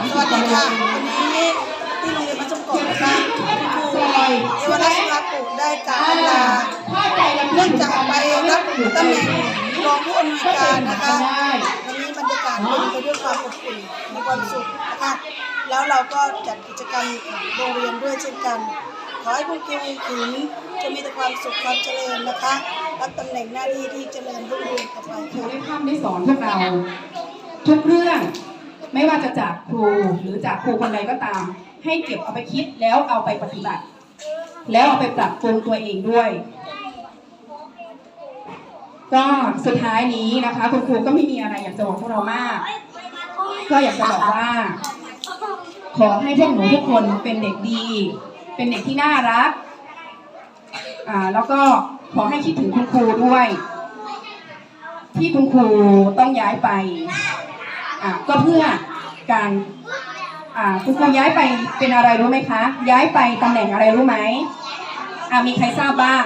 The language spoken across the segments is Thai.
ค่ะ วันนี้ที่โรงเรียนมัธยมก่อนนะคะครูเอวรักษณ์ปุได้กล่าวลาเนื่องจากไปรับตำแหน่งรองผู้อำนวยการนะคะวันนี้บรรยากาศเป็นไปด้วยความอบอุ่นมีความสุขนะคะแล้วเราก็จัดกิจกรรมโรงเรียนด้วยเช่นกัน ขอให้คุณครูขิงจะมีแต่ความสุขความเจริญนะคะรับตำแหน่งหน้าที่ที่เจริญรุ่งเรืองต่อไปครูค่ะได้พร่ำได้สอนพวกเราทุกเรื่อง ไม่ว่าจะจากครูหรือจากครูคนใดก็ตาม ให้เก็บเอาไปคิดแล้วเอาไปปฏิบัติ แล้วเอาไปปรับปรุงตัวเองด้วย ก็สุดท้ายนี้นะคะ คุณครูก็ไม่มีอะไรอยากจะบอกพวกเรามาก ก็อยากจะบอกว่า ขอให้พวกหนูทุกคนเป็นเด็กดี เป็นเด็กที่น่ารักอ่าแล้วก็ขอให้คิดถึงคุณครูด้วย ที่คุณครูต้องย้ายไปอ่าก็เพื่อ การคุณครูย้ายไปเป็นอะไรรู้ไหมคะ ย้ายไปตำแหน่งอะไรรู้ไหมอ่ามีใครทราบบ้าง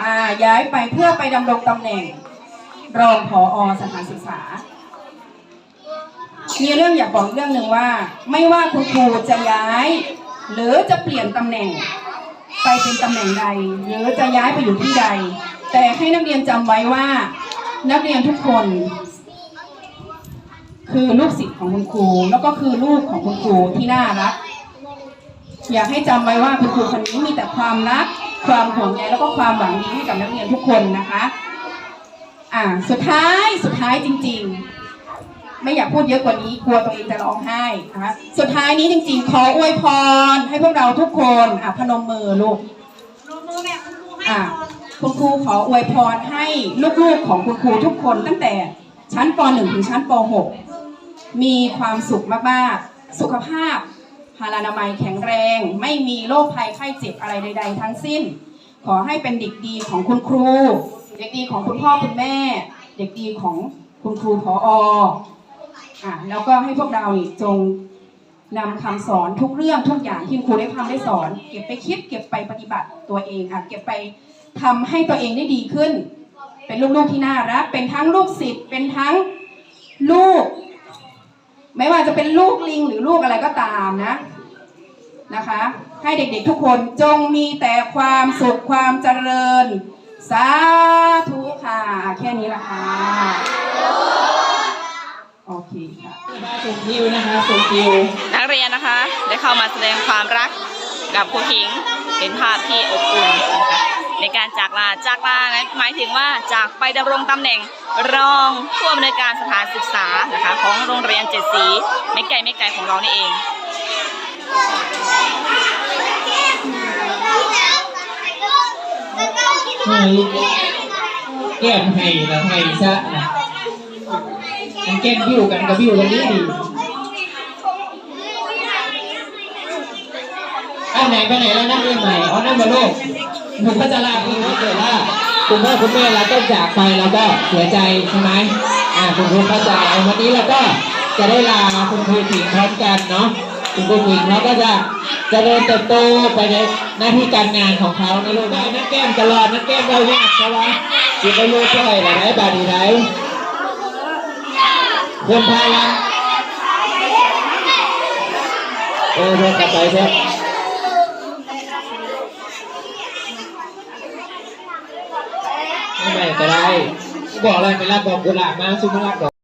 อ่าย้ายไปเพื่อไปดำรงตำแหน่ง รองผอสถานศึกษา มีเรื่องอยากบอกเรื่องหนึ่งว่า ไม่ว่าคุณครูจะย้าย หรือจะเปลี่ยนตำแหน่ง ไปเป็นตำแหน่งใด หรือจะย้ายไปอยู่ที่ใด แต่ให้นักเรียนจำไว้ว่า นักเรียนทุกคน คือลูกศิษย์ของคุณครู แล้วก็คือลูกของคุณครูที่น่ารัก อยากให้จำไว้ว่าคุณครูคนนี้มีแต่ความรัก ความห่วงใยแล้วก็ความหวังดีให้กับนักเรียนทุกคนนะคะ อ่า สุดท้ายสุดท้ายจริง ๆ ไม่อยากพูดเยอะกว่านี้กลัวตัวเองจะร้องไห้นะคะสุดท้ายนี้จริง ๆ ขออวยพร ให้พวกเราทุกคนอะพนมมือลูกอะคุณครูขออวยพรให้ลูกๆของคุณครูทุกคนตั้งแต่ชั้นป .1 ถึงชั้นป .6 มีความสุขมากๆ สุขภาพพลานามัยแข็งแรง ไม่มีโรคภัยไข้เจ็บอะไรใด ๆ ทั้งสิ้น ขอให้เป็นเด็กดีของคุณครู เด็กดีของคุณพ่อคุณแม่ เด็กดีของคุณครูพออะแล้วก็ให้พวกเราจงนำคำสอนทุกเรื่องทุกอย่างที่ครูได้ทำได้สอน เก็บไปคิดเก็บไปปฏิบัติตัวเองอะเก็บไปทำให้ตัวเองได้ดีขึ้น เป็นลูกๆที่น่ารักเป็นทั้งลูกศิษย์เป็นทั้งลูก ไม่ว่าจะเป็นลูกลิงหรือลูกอะไรก็ตามนะนะคะ ให้เด็กๆทุกคนจงมีแต่ความสุขความเจริญ สาธุค่ะ แค่นี้ละค่ะโอเคค่ะส่งคิวนะคะส่งคิวนักเรียนนะคะ ได้เข้ามาแสดงความรักกับครูผิงเป็นภาพที่อบอุ่นนะคะ ในการจากลาจากลานั้นหมายถึงว่าจากไปดำรงตำแหน่งรองผู้อำนวยการสถานศึกษานะคะของโรงเรียนเจ็ดสีไม่ไกลไม่ไกลของเรานี่เองให้แก้มให้นะให้ซะนะมันแก้มบิวกันกับบิวกันนี้ดีอ้าวไหนไปไหนแล้วนักเรียนใหม่เอานั่งมาลูก ผมก็จะลาคุณถ้าเกิดว่าคุณพ่อคุณแม่เราต้องจากไปเราก็เสียใจใช่ไหมอ่าคุณครูเข้าใจวันนี้เราก็จะได้ลาคุณครูถิงพร้อมกันเนาะคุณครูถิงเขาก็จะเจะเริญเติบโตไปในหน้าที่การงานของเขานะลูกนะนักแก้มตลอดนักแก้มเราเนี่ยใช่ไหมสิไปลูกช่วยหลายบาทดีไรเพื่อนพาละเออเพื่อกลับไปเถอะ ไม่ไม่ก็ได้บอกอะไรไปรับบอกกุหลาบมาซุ่มมารับดอก